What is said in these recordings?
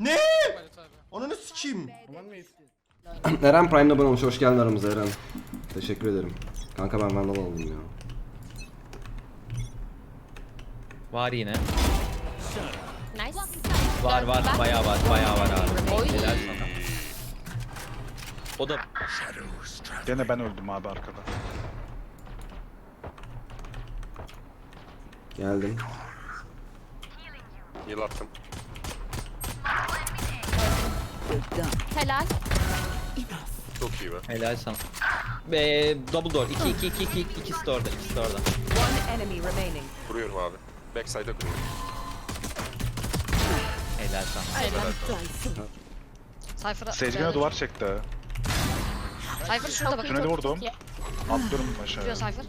Ne? Ananı sikeyim. Eren Prime'da abone olmuş. Hoş geldin aramıza Eren. Teşekkür ederim. Kanka ben Vandal aldım ya. Var yine. Nice. Var var bayağı var bayağı var abi. Oy. Helal sana. O da Gene ben öldüm abi arkada. Geldim. Heal attım. Helal. Çok iyi be. helal sana. Ve double door 2 2 2 2 ikisi de orada ikisi de orada. One enemy remaining. Kuruyorum abi. Backside'e kuruyorum. Helal sana. Cypher'a. Gene duvar çekti. Cypher şurada bakın. Tüneli vurdum. Atlıyorum Diyor aşağıya. Cypher.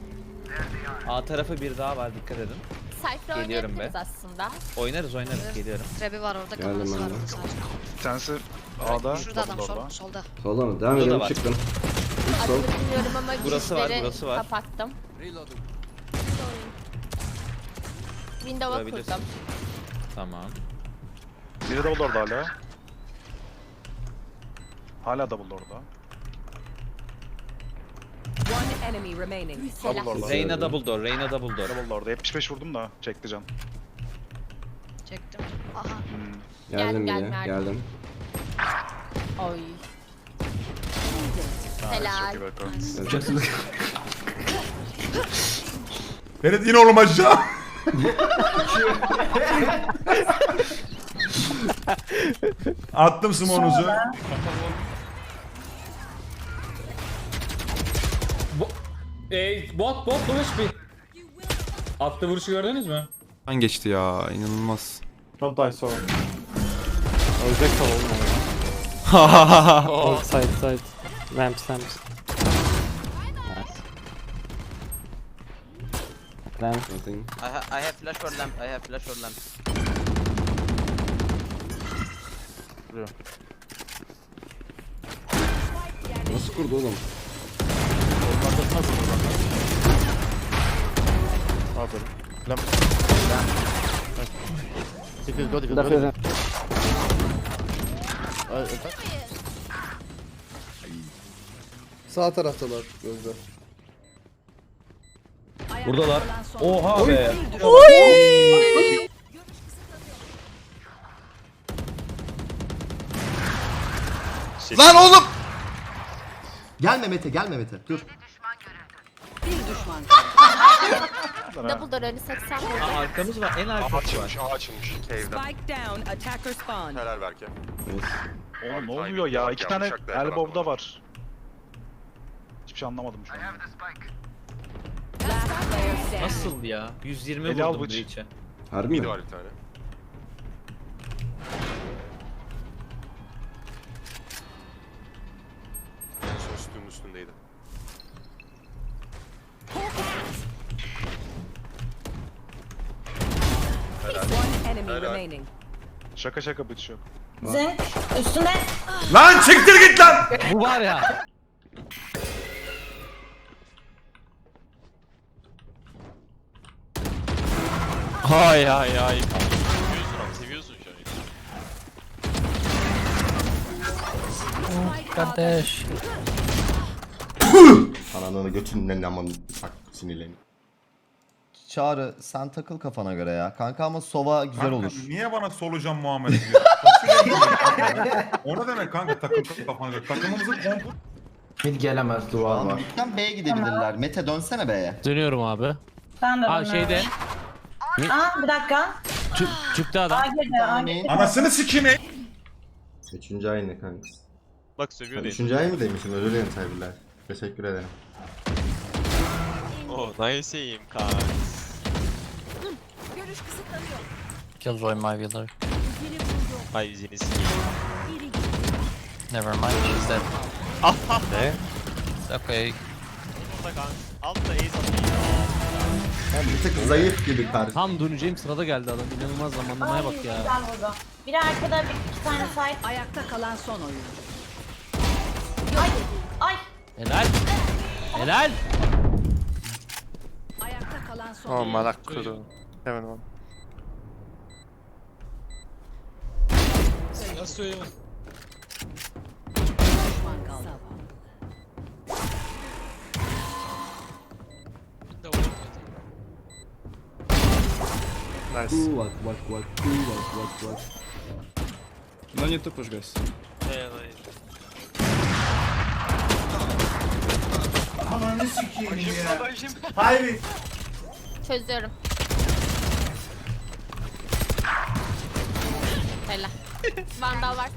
A tarafı bir daha var dikkat edin. Cypher Geliyorum oynayabiliriz aslında. Oynarız oynarız geliyorum. Trebi var orada. Geldim kamerası ben de. tanesi A'da, Şurada adam sol, solda. Solda mı? Devam Burada da ediyorum var. çıktım. İlk sol. Adını bilmiyorum ama Burası var, girişleri burası var. kapattım. Window'a Kurabilirsin. kurdum. Tamam. Biri double door'da hala. Hala double door'da. One enemy remaining. Double door'da. Reyna double door, Reyna double door. Double door'da. 75 vurdum da çekti can. Çektim. Aha. Hmm. Geldim Gel, yine. gel, Geldim. Oy. Helal. Nice. Ferit yine oğlum aşağı. Attım smonuzu. Ey bot bot buluş bir. Attı vuruşu gördünüz mü? Ben geçti ya inanılmaz. Die so. Ölecek olmuyor. Oh, side side. Ramps ramps. Ramp. Nothing. I, ha I have flash for lamp. I have flash for lamp. Nasıl kurdu oğlum? Defne. Sağ taraftalar gözde. Buradalar. Oha be. Lan oğlum. Gelme Mete gelme Mete dur. Double door önü 80 Aa, vurdu. arkamız var en A arkası var. açılmış, A açılmış. Cave'den. Spike down. Attacker spawn. Helal belki. Oğlum ne oluyor ya? İki tane da yakaladı elbow'da var. Hiçbir şey anlamadım şu an. Last player standing. Nasıl ya? 120 Eli al vurdum bıç. Breach'e. Harbi Bir mi? de var bir tane. Helal. remaining. Şaka şaka bıç yok. Lan çıktır git lan. Bu var ya. Ay ay ay. Kardeş. Ananı götünden aman bak sinirlenim. Çağrı sen takıl kafana göre ya. Kanka ama sova güzel Kanka, olur. Niye bana solucan muamele ediyor? o ne demek kanka takım kafana göre? Takımımızın kompu... Mid gelemez duvar Tamam midden B'ye gidebilirler. Mete dönsene B'ye. Dönüyorum abi. Ben de Aa şeyde. Aa bir dakika. Tü- tüpte adam. Yani Anasını sikeyim ey. Üçüncü ay ne kanka? Bak Ben seviyor üçüncü ay mı demişim? Özür dilerim tebrikler. Teşekkür ederim. Oh, nice aim kanka. Killjoy my wheeler. Ay yüzünü Never mind she's dead. ne? It's okay. Altta ace atıyor. yani bir tık zayıf gibi karşı. Tam döneceğim sırada geldi adam. İnanılmaz zamanlamaya bak ya. Biri arkada bir iki tane side. Ayakta kalan son oyuncu. Ay. Helal. Helal. Ayakta kalan son Oh oyuncu. malak kudu. Hemen on. Düşman kaldı. Nice. Ooh, what, what, what, ooh, what, what, what. No need to push, guys. Ananı sikeyim ya. Hayır. Çözüyorum. Helal. Vandal var.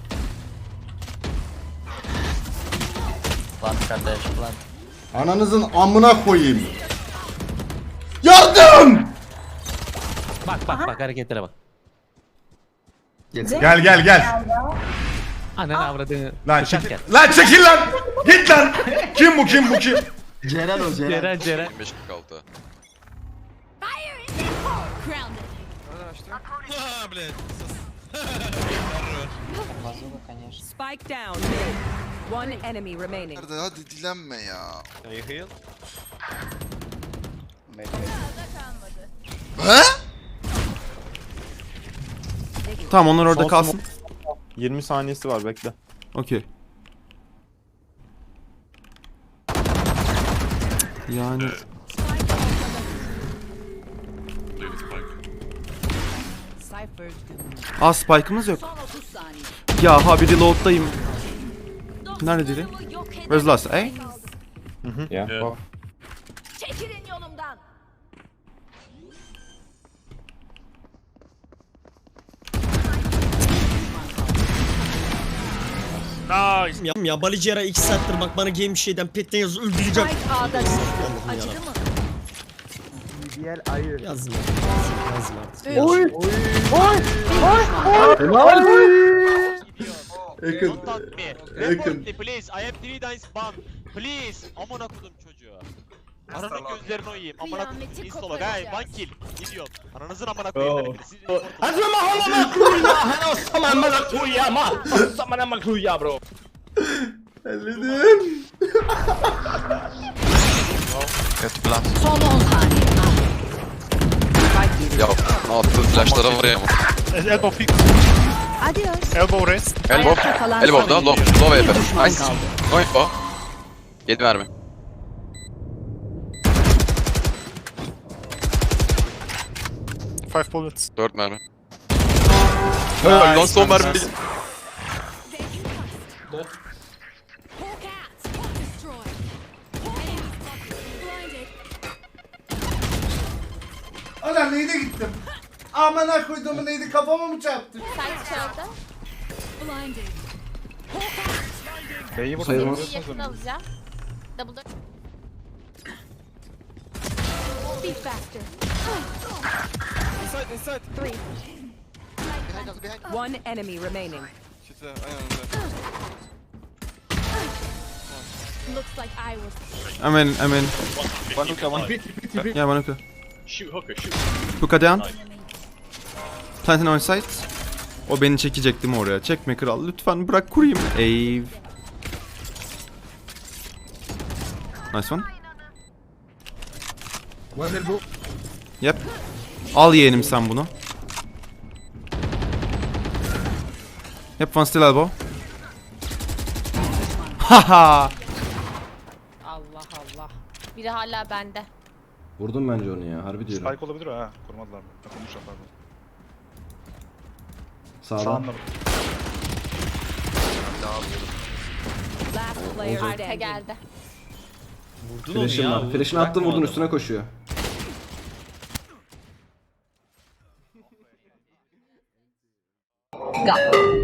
Ananızın amına koyayım. Yardım! Bak bak bak hareketlere bak. Gel gel gel. Ananı avradını. Lan çekil. Lan çekil lan. Git lan. Kim bu kim bu kim? Ceren o Ceren. Ceren Ceren. 25-46. Spike down. One enemy remaining. Hadi dilenme ya. Can you heal? Tamam onlar orada Son kalsın. 20 saniyesi var bekle. Okey. Yani Az spike'ımız yok. son 30 saniye. Ya ha bir reload'dayım. Nerede diri? Where's last? Eh? Yeah. Bak. Çekilin yolumdan. Ya, ya Balicera 2 saattir bak bana game şeyden petten yazı öldüreceğim. Spike A'da Acıdı mı? Yazma. Yazma artık. Üç. Ekın. Don't touch me. Yakın. Me please. I have 3 dice bomb. Please. Amına kodum çocuğu. Ananın gözlerini oyayım. Amına kodum. Install'a. Hey one kill. Idiot. Ananızın amına koyayım beni. Siz report olun. Elledim. Son 10 saniye. Ya attığın flashlara var ya. Elbow pick. Adios. Elbow rest. Ayakta kalan Elbow da low. Low düşman Nice. No info. 7 mermi. Five bullets. 4 mermi. Lan son mermi Ana neydi gittim? Amına koyduğumu neydi kafama mı çarptı? Site çaldı. B'yi vurun. Sayılmaz. görüyorsunuz Yakın onu. alacağım. Double door. Speed factor. Three. One enemy remaining. Looks like I was. I'm in, I'm in. Yeah, one hookah. Hookah down. Titan on site. O beni çekecek değil mi oraya? Çekme kral. Lütfen bırak kurayım. Eve. Nice one. Yep. Al yeğenim sen bunu. Yep, one still elbow. Haha. Allah Allah. Biri hala bende. Vurdum bence onu ya. Harbi diyorum. Spike olabilir ha. Kurmadılar mı? Kurmuşlar pardon. Sağdan. Sağında. Last player Arka standing. geldi. Flash'im var. Flash'ini attım vurdun üstüne koşuyor. Go.